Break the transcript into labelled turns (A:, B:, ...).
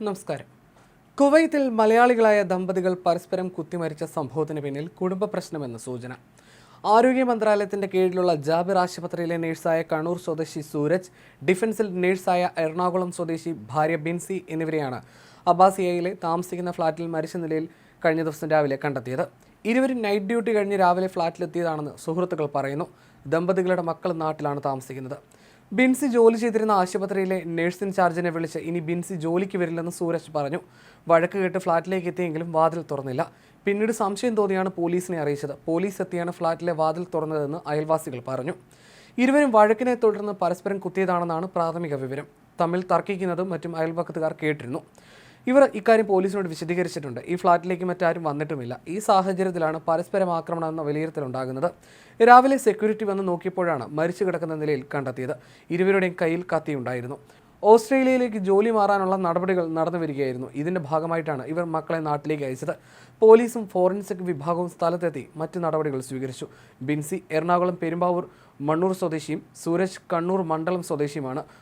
A: നമസ്കാരം. കുവൈത്തിൽ മലയാളികളായ ദമ്പതികൾ പരസ്പരം കുത്തിമരിച്ച സംഭവത്തിന് പിന്നിൽ കുടുംബ പ്രശ്നമെന്ന് സൂചന. ആരോഗ്യ മന്ത്രാലയത്തിന്റെ കീഴിലുള്ള ജാബിർ ആശുപത്രിയിലെ നഴ്സായ കണ്ണൂർ സ്വദേശി സൂരജ് ഡിഫൻസിൽ നഴ്സായ എറണാകുളം സ്വദേശി ഭാര്യ ബിൻസി എന്നിവരെയാണ് അബ്ബാസിയയിലെ താമസിക്കുന്ന ഫ്ളാറ്റിൽ മരിച്ച നിലയിൽ കഴിഞ്ഞ ദിവസം രാവിലെ കണ്ടെത്തിയത്. ഇരുവരും നൈറ്റ് ഡ്യൂട്ടി കഴിഞ്ഞ് രാവിലെ ഫ്ളാറ്റിലെത്തിയതാണെന്ന് സുഹൃത്തുക്കൾ പറയുന്നു. ദമ്പതികളുടെ മക്കൾ നാട്ടിലാണ് താമസിക്കുന്നത്. ബിൻസി ജോലി ചെയ്തിരുന്ന ആശുപത്രിയിലെ നഴ്സ് ഇൻചാർജിനെ വിളിച്ച് ഇനി ബിൻസി ജോലിക്ക് വരില്ലെന്ന് സൂരജ് പറഞ്ഞു. വഴക്ക് കേട്ട് ഫ്ളാറ്റിലേക്ക് എത്തിയെങ്കിലും വാതിൽ തുറന്നില്ല. പിന്നീട് സംശയം തോന്നിയാണ് പോലീസിനെ അറിയിച്ചത്. പോലീസ് എത്തിയാണ് ഫ്ളാറ്റിലെ വാതിൽ തുറന്നതെന്ന് അയൽവാസികൾ പറഞ്ഞു. ഇരുവരും വഴക്കിനെ തുടർന്ന് പരസ്പരം കുത്തിയതാണെന്നാണ് പ്രാഥമിക വിവരം. തമ്മിൽ തർക്കിക്കുന്നതും മറ്റും അയൽപക്കത്തുകാർ കേട്ടിരുന്നു. ഇവർ ഇക്കാര്യം പോലീസിനോട് വിശദീകരിച്ചിട്ടുണ്ട്. ഈ ഫ്ളാറ്റിലേക്ക് മറ്റാരും വന്നിട്ടുമില്ല. ഈ സാഹചര്യത്തിലാണ് പരസ്പരം ആക്രമണം എന്ന വിലയിരുത്തലുണ്ടാകുന്നത്. രാവിലെ സെക്യൂരിറ്റി വന്ന് നോക്കിയപ്പോഴാണ് മരിച്ചു കിടക്കുന്ന നിലയിൽ കണ്ടെത്തിയത്. ഇരുവരുടെയും കയ്യിൽ കത്തിയുണ്ടായിരുന്നു. ഓസ്ട്രേലിയയിലേക്ക് ജോലി മാറാനുള്ള നടപടികൾ നടന്നു വരികയായിരുന്നു. ഇതിന്റെ ഭാഗമായിട്ടാണ് ഇവർ മക്കളെ നാട്ടിലേക്ക് അയച്ചത്. പോലീസും ഫോറൻസിക് വിഭാഗവും സ്ഥലത്തെത്തി മറ്റു നടപടികൾ സ്വീകരിച്ചു. ബിൻസി എറണാകുളം പെരുമ്പാവൂർ മണ്ണൂർ സ്വദേശിയും സൂരജ് കണ്ണൂർ മണ്ഡലം സ്വദേശിയുമാണ്.